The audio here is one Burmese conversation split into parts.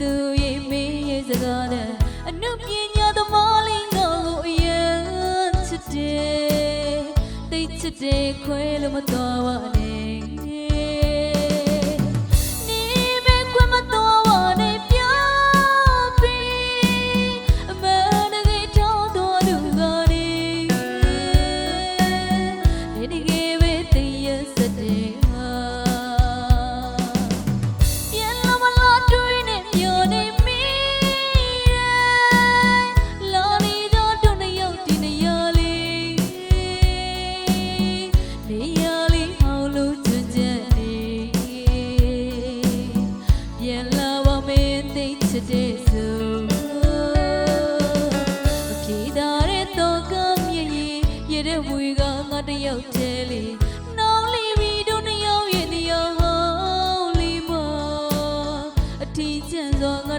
သူရဲ့မင်းရဲ့စကားနဲ့အနုပညာသမားလေးငါကိုအရင်ချစ်တယ်သိချစ်တယ်ခွဲလို့မတော်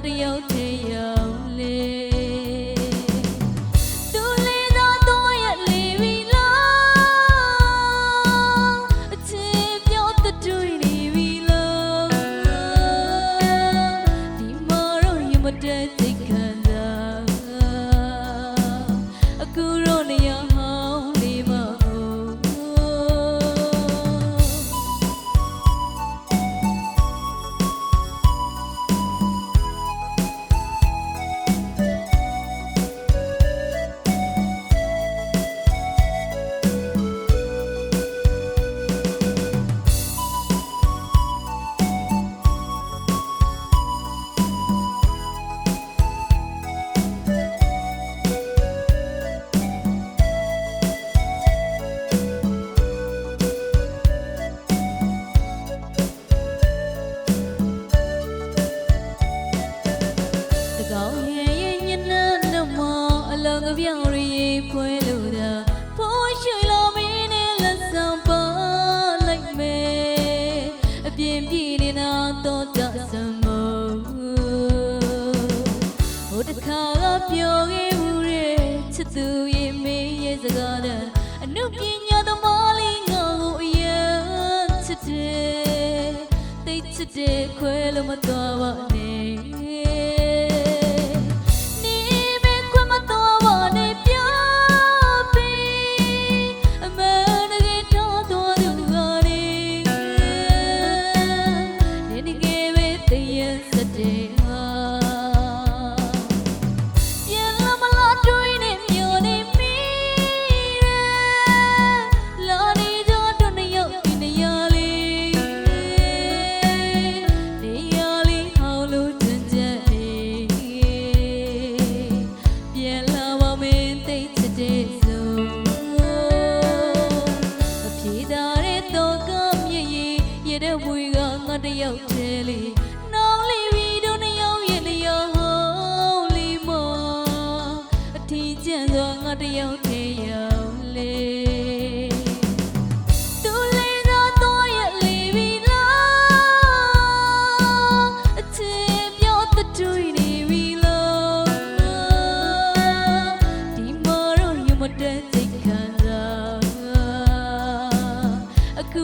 တယောက်တယောက်လေး ပြောခဲ့ဘူးတဲ့ချစ်သူရဲ့မင်းရဲ့စကားတန်အနုပညာသမားလေးငါ့ကိုအရင်ချစ်တယ်တိတ်ချစ်တယ်ခွဲလို့မသွားပါနဲ့ တဲ့မွေကငါတယောက်တည်းလေးနှောင်းလေးပြီးတို့နှစ်ယောက်ရဲ့လျော်လီမောအထီးကျန်သောငါတယောက်တည်းရောက်လေသူလေးတော့တော့ရဲ့လေပြီးလားအချစ်ပြောတတွေ့နေပြီလားဒီမော်ရုံမတဲ့စိတ်ခံစားအခု